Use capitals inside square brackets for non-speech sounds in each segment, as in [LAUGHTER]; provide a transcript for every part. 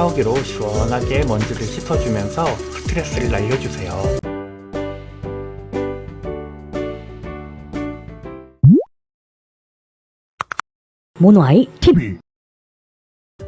샤워기로 시원하게 먼지를 씻어주면서 스트레스를 날려주세요. 모노아이 TV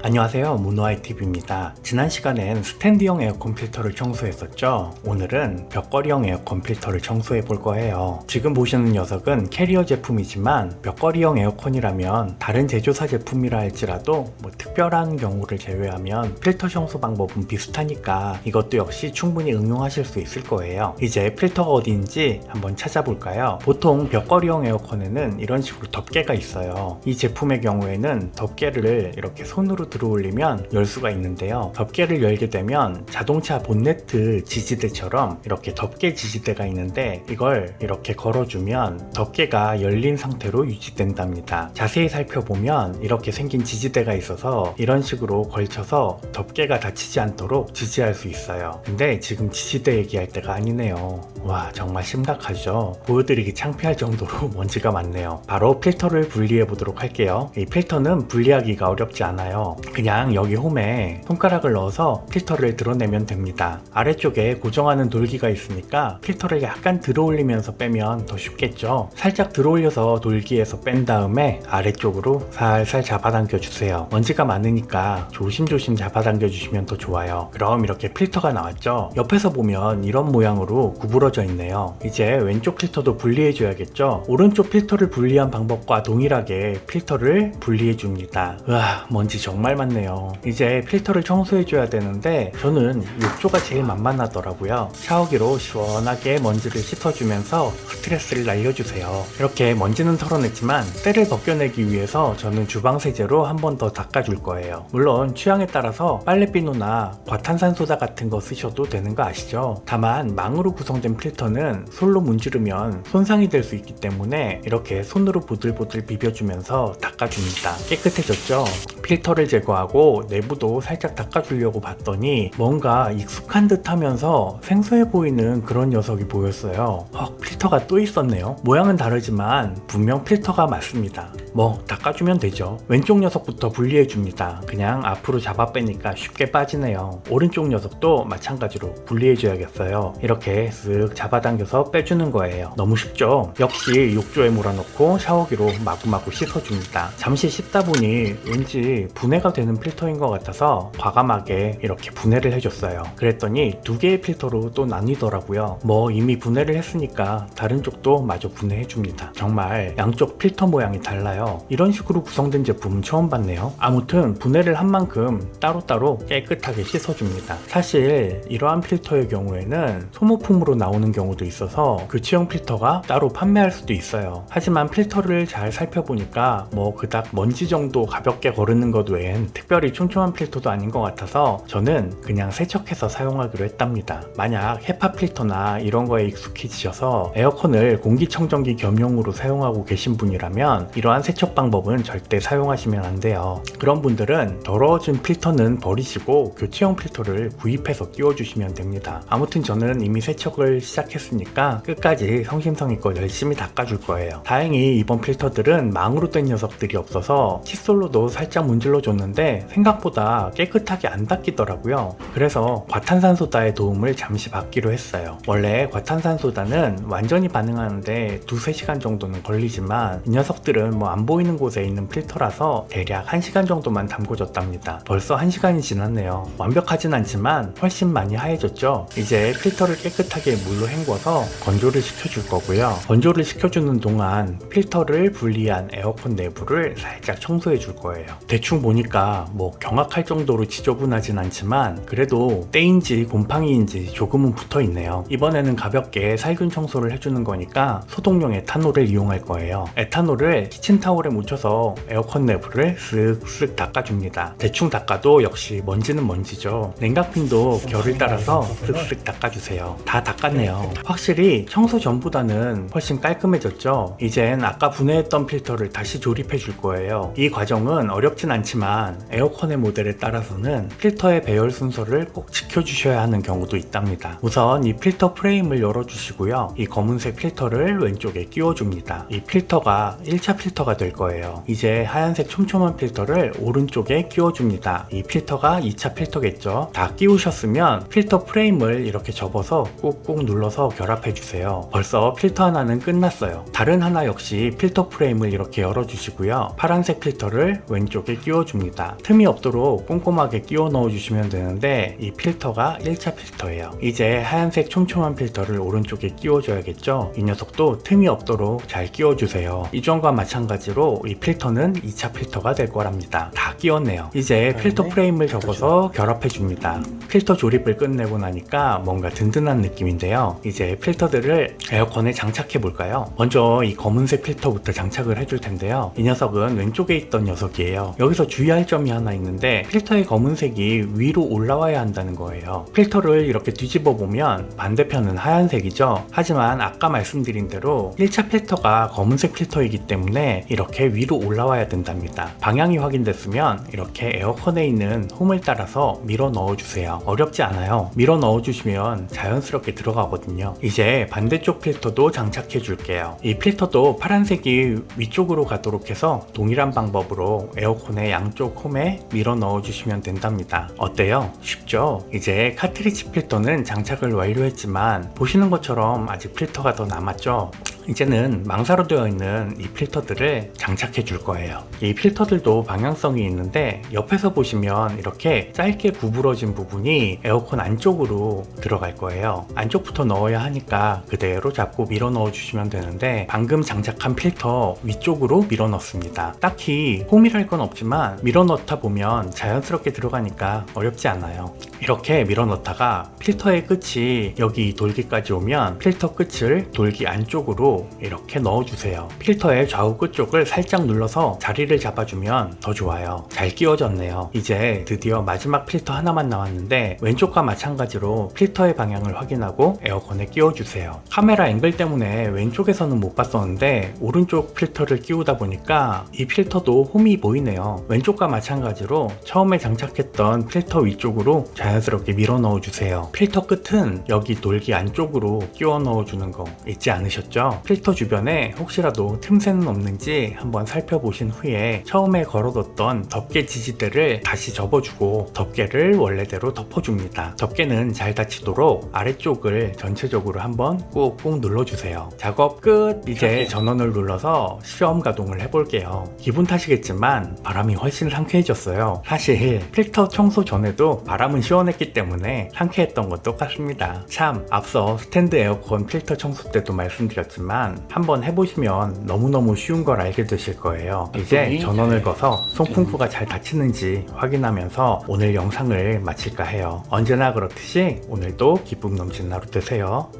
안녕하세요. 문화이TV입니다. 지난 시간엔 스탠드형 에어컨 필터를 청소했었죠. 오늘은 벽걸이형 에어컨 필터를 청소해 볼 거예요. 지금 보시는 녀석은 캐리어 제품이지만 벽걸이형 에어컨이라면 다른 제조사 제품이라 할지라도 뭐 특별한 경우를 제외하면 필터 청소 방법은 비슷하니까 이것도 역시 충분히 응용하실 수 있을 거예요. 이제 필터가 어디인지 한번 찾아볼까요? 보통 벽걸이형 에어컨에는 이런 식으로 덮개가 있어요. 이 제품의 경우에는 덮개를 이렇게 손으로 들어올리면 열 수가 있는데요. 덮개를 열게 되면 자동차 본네트 지지대처럼 이렇게 덮개 지지대가 있는데 이걸 이렇게 걸어주면 덮개가 열린 상태로 유지된답니다. 자세히 살펴보면 이렇게 생긴 지지대가 있어서 이런 식으로 걸쳐서 덮개가 닫히지 않도록 지지할 수 있어요. 근데 지금 지지대 얘기할 때가 아니네요. 와 정말 심각하죠. 보여드리기 창피할 정도로 [LAUGHS] 먼지가 많네요. 바로 필터를 분리해 보도록 할게요. 이 필터는 분리하기가 어렵지 않아요. 그냥 여기 홈에 손가락을 넣어서 필터를 드러내면 됩니다. 아래쪽에 고정하는 돌기가 있으니까 필터를 약간 들어올리면서 빼면 더 쉽겠죠. 살짝 들어올려서 돌기에서 뺀 다음에 아래쪽으로 살살 잡아당겨 주세요. 먼지가 많으니까 조심조심 잡아당겨 주시면 더 좋아요. 그럼 이렇게 필터가 나왔죠. 옆에서 보면 이런 모양으로 구부러져 있네요. 이제 왼쪽 필터도 분리해 줘야겠죠. 오른쪽 필터를 분리한 방법과 동일하게 필터를 분리해 줍니다. 으아 먼지 정말 많네요. 이제 필터를 청소해 줘야 되는데 저는 욕조가 제일 만만하더라고요. 샤워기로 시원하게 먼지를 씻어주면서 스트레스를 날려주세요. 이렇게 먼지는 털어냈지만 때를 벗겨내기 위해서 저는 주방 세제로 한 번 더 닦아줄 거예요. 물론 취향에 따라서 빨래비누나 과탄산소다 같은 거 쓰셔도 되는 거 아시죠? 다만 망으로 구성된 필터는 솔로 문지르면 손상이 될 수 있기 때문에 이렇게 손으로 보들보들 비벼주면서 닦아줍니다. 깨끗해졌죠? 필터를 제거하고 내부도 살짝 닦아주려고 봤더니 뭔가 익숙한 듯 하면서 생소해 보이는 그런 녀석이 보였어요. 헉, 필터가 또 있었네요. 모양은 다르지만 분명 필터가 맞습니다. 뭐 닦아주면 되죠. 왼쪽 녀석부터 분리해 줍니다. 그냥 앞으로 잡아 빼니까 쉽게 빠지네요. 오른쪽 녀석도 마찬가지로 분리해 줘야겠어요. 이렇게 쓱 잡아당겨서 빼주는 거예요. 너무 쉽죠? 역시 욕조에 몰아넣고 샤워기로 마구마구 씻어줍니다. 잠시 씻다 보니 왠지 분해가 되는 필터인 것 같아서 과감하게 이렇게 분해를 해줬어요. 그랬더니 두 개의 필터로 또 나뉘더라고요. 뭐 이미 분해를 했으니까 다른 쪽도 마저 분해해줍니다. 정말 양쪽 필터 모양이 달라요. 이런 식으로 구성된 제품은 처음 봤네요. 아무튼 분해를 한 만큼 따로따로 깨끗하게 씻어줍니다. 사실 이러한 필터의 경우에는 소모품으로 나오는 경우도 있어서 교체용 필터가 따로 판매할 수도 있어요. 하지만 필터를 잘 살펴보니까 뭐 그닥 먼지 정도 가볍게 거르는 것 외엔 특별히 촘촘한 필터도 아닌 것 같아서 저는 그냥 세척해서 사용하기로 했답니다. 만약 헤파 필터나 이런 거에 익숙해지셔서 에어컨을 공기청정기 겸용으로 사용하고 계신 분이라면 이러한 세척 방법은 절대 사용하시면 안 돼요. 그런 분들은 더러워진 필터는 버리시고 교체용 필터를 구입해서 끼워주시면 됩니다. 아무튼 저는 이미 세척을 시작했으니까 끝까지 성심성의껏 열심히 닦아줄 거예요. 다행히 이번 필터들은 망으로 된 녀석들이 없어서 칫솔로도 살짝 문질러 줬는데 생각보다 깨끗하게 안 닦이더라고요. 그래서 과탄산소다의 도움을 잠시 받기로 했어요. 원래 과탄산소다는 완전히 반응하는데 두세 시간 정도는 걸리지만 이 녀석들은 뭐 안 보이는 곳에 있는 필터라서 대략 1시간 정도만 담궈졌답니다. 벌써 1시간이 지났네요. 완벽하진 않지만 훨씬 많이 하얘졌죠? 이제 필터를 깨끗하게 물로 헹궈서 건조를 시켜줄 거고요. 건조를 시켜주는 동안 필터를 분리한 에어컨 내부를 살짝 청소해 줄 거예요. 대충 보니까 뭐 경악할 정도로 지저분하진 않지만 그래도 때인지 곰팡이인지 조금은 붙어 있네요. 이번에는 가볍게 살균 청소를 해주는 거니까 소독용 에탄올을 이용할 거예요. 에탄올을 키친타올에 묻혀서 에어컨 내부를 쓱쓱 닦아줍니다. 대충 닦아도 역시 먼지는 먼지죠. 냉각핀도 결을 따라서 쓱쓱 닦아주세요. 다 닦았네요. 확실히 청소 전보다는 훨씬 깔끔해졌죠? 이젠 아까 분해했던 필터를 다시 조립해 줄 거예요. 이 과정은 어렵진 않지만 에어컨의 모델에 따라서는 필터의 배열 순서를 꼭 지켜주셔야 하는 경우도 있답니다. 우선 이 필터 프레임을 열어주시고요. 이 검은색 필터를 왼쪽에 끼워줍니다. 이 필터가 1차 필터가 될 거예요. 이제 하얀색 촘촘한 필터를 오른쪽에 끼워줍니다. 이 필터가 2차 필터겠죠. 다 끼우셨으면 필터 프레임을 이렇게 접어서 꾹꾹 눌러서 결합해 주세요. 벌써 필터 하나는 끝났어요. 다른 하나 역시 필터 프레임을 이렇게 열어주시고요. 파란색 필터를 왼쪽에 끼워줍니다. 틈이 없도록 꼼꼼하게 끼워 넣어주시면 되는데 이 필터가 1차 필터예요. 이제 하얀색 촘촘한 필터를 오른쪽에 끼워줘야겠죠. 이 녀석도 틈이 없도록 잘 끼워주세요. 이전과 마찬가지로 이 필터는 2차 필터가 될 거랍니다. 다 끼웠네요. 이제 필터 프레임을 접어서 결합해 줍니다. 필터 조립을 끝내고 나니까 뭔가 든든한 느낌인데요. 이제 필터들을 에어컨에 장착해 볼까요? 먼저 이 검은색 필터부터 장착을 해줄 텐데요. 이 녀석은 왼쪽에 있던 녀석이에요. 여기 서 주의할 점이 하나 있는데 필터의 검은색이 위로 올라와야 한다는 거예요. 필터를 이렇게 뒤집어 보면 반대편은 하얀색이죠. 하지만 아까 말씀드린 대로 1차 필터가 검은색 필터이기 때문에 이렇게 위로 올라와야 된답니다. 방향이 확인됐으면 이렇게 에어컨에 있는 홈을 따라서 밀어 넣어주세요. 어렵지 않아요. 밀어 넣어주시면 자연스럽게 들어가거든요. 이제 반대쪽 필터도 장착해 줄게요. 이 필터도 파란색이 위쪽으로 가도록 해서 동일한 방법으로 에어컨 의 양쪽 홈에 밀어 넣어 주시면 된답니다. 어때요? 쉽죠? 이제 카트리지 필터는 장착을 완료했지만 보시는 것처럼 아직 필터가 더 남았죠? 이제는 망사로 되어 있는 이 필터들을 장착해 줄 거예요. 이 필터들도 방향성이 있는데 옆에서 보시면 이렇게 짧게 구부러진 부분이 에어컨 안쪽으로 들어갈 거예요. 안쪽부터 넣어야 하니까 그대로 잡고 밀어 넣어 주시면 되는데 방금 장착한 필터 위쪽으로 밀어 넣습니다. 딱히 홈이랄 건 없지만 밀어 넣다 보면 자연스럽게 들어가니까 어렵지 않아요. 이렇게 밀어 넣다가 필터의 끝이 여기 이 돌기까지 오면 필터 끝을 돌기 안쪽으로 이렇게 넣어주세요. 필터의 좌우 끝쪽을 살짝 눌러서 자리를 잡아주면 더 좋아요. 잘 끼워졌네요. 이제 드디어 마지막 필터 하나만 남았는데 왼쪽과 마찬가지로 필터의 방향을 확인하고 에어컨에 끼워주세요. 카메라 앵글 때문에 왼쪽에서는 못 봤었는데 오른쪽 필터를 끼우다 보니까 이 필터도 홈이 보이네요. 왼쪽과 마찬가지로 처음에 장착했던 필터 위쪽으로 자연스럽게 밀어 넣어주세요. 필터 끝은 여기 돌기 안쪽으로 끼워 넣어주는 거 잊지 않으셨죠? 필터 주변에 혹시라도 틈새는 없는지 한번 살펴보신 후에 처음에 걸어뒀던 덮개 지지대를 다시 접어주고 덮개를 원래대로 덮어줍니다. 덮개는 잘 닫히도록 아래쪽을 전체적으로 한번 꾹꾹 눌러주세요. 작업 끝! 이제 전원을 눌러서 시험 가동을 해볼게요. 기분 탓이겠지만 바람이 훨씬 상쾌해졌어요. 사실 필터 청소 전에도 바람은 시원했기 때문에 상쾌했던 건 똑같습니다. 참 앞서 스탠드 에어컨 필터 청소 때도 말씀드렸 지만 한번 해보시면 너무너무 쉬운 걸 알게 되실 거예요. 이제 전원을 꺼서 송풍구가 잘 닫히는지 확인하면서 오늘 영상을 마칠까 해요. 언제나 그렇듯이 오늘도 기쁨 넘치는 하루 되세요.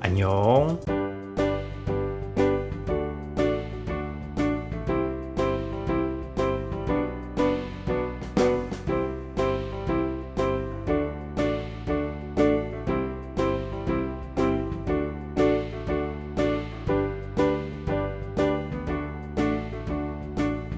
안녕.